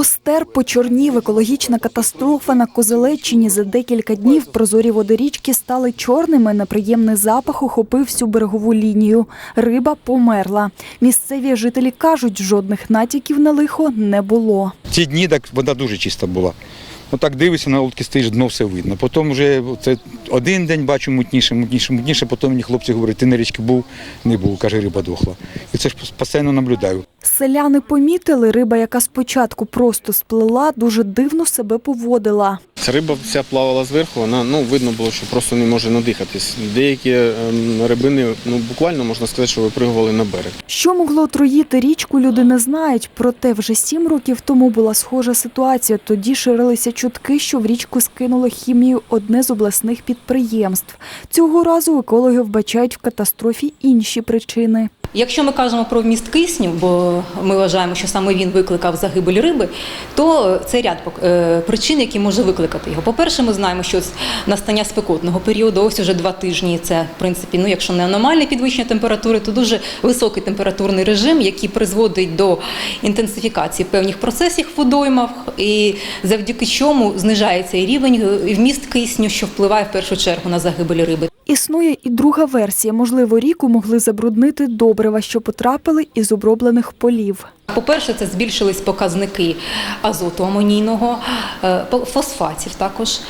Остер почорнів екологічна катастрофа на Козелеччині. За декілька днів прозорі води річки стали чорними. Неприємний запах охопив всю берегову лінію. Риба померла. Місцеві жителі кажуть, жодних натяків на лихо не було. Ті дні так вода дуже чиста була. Отак дивишся на лодки, стоїш, дно все видно. Потім вже це один день бачу мутніше, мутніше, мутніше. Потім мені хлопці говорять, ти на річці був, не був, каже, риба дохла. І це ж постійно наблюдаю. Селяни помітили, риба, яка спочатку просто сплила, дуже дивно себе поводила. Ця риба вся плавала зверху, вона ну видно було, що просто не може надихатись. Деякі ем, рибини, ну буквально можна сказати, що випригували на берег. Що могло отруїти річку, люди не знають. Проте вже сім років тому була схожа ситуація. Тоді ширилися чутки, що в річку скинули хімію одне з обласних підприємств. Цього разу екологи вбачають в катастрофі інші причини. Якщо ми кажемо про вміст кисню, бо ми вважаємо, що саме він викликав загибель риби, то це ряд е, причин, які може викликати його. По-перше, ми знаємо, що настання спекотного періоду, ось уже два тижні. Це в принципі, ну якщо не аномальне підвищення температури, то дуже високий температурний режим, який призводить до інтенсифікації певних процесів в водоймах, і завдяки чому знижається і рівень і вміст кисню, що впливає в першу чергу на загибель риби. Існує і друга версія. Можливо, ріку могли забруднити добрива, що потрапили із оброблених полів. По-перше, це збільшились показники азоту амонійного, е, фосфатів також.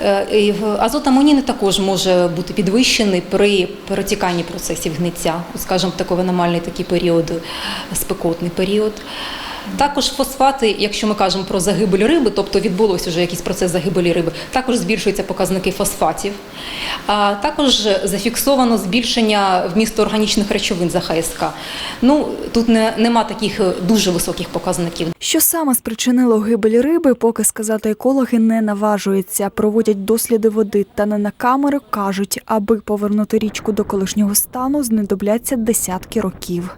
Е, Азот амонійний також може бути підвищений при перетіканні процесів гниття, скажімо, такий аномальний такий період, спекотний період. Також фосфати, якщо ми кажемо про загибель риби, тобто відбулося вже якийсь процес загибелі риби, також збільшуються показники фосфатів. А також зафіксовано збільшення вмісту органічних речовин за ХСК. Ну тут не, нема таких е, дуже високих показників. Що саме спричинило гибель риби, поки сказати екологи не наважуються. Проводять досліди води та не на камери кажуть, аби повернути річку до колишнього стану, знадобляться десятки років.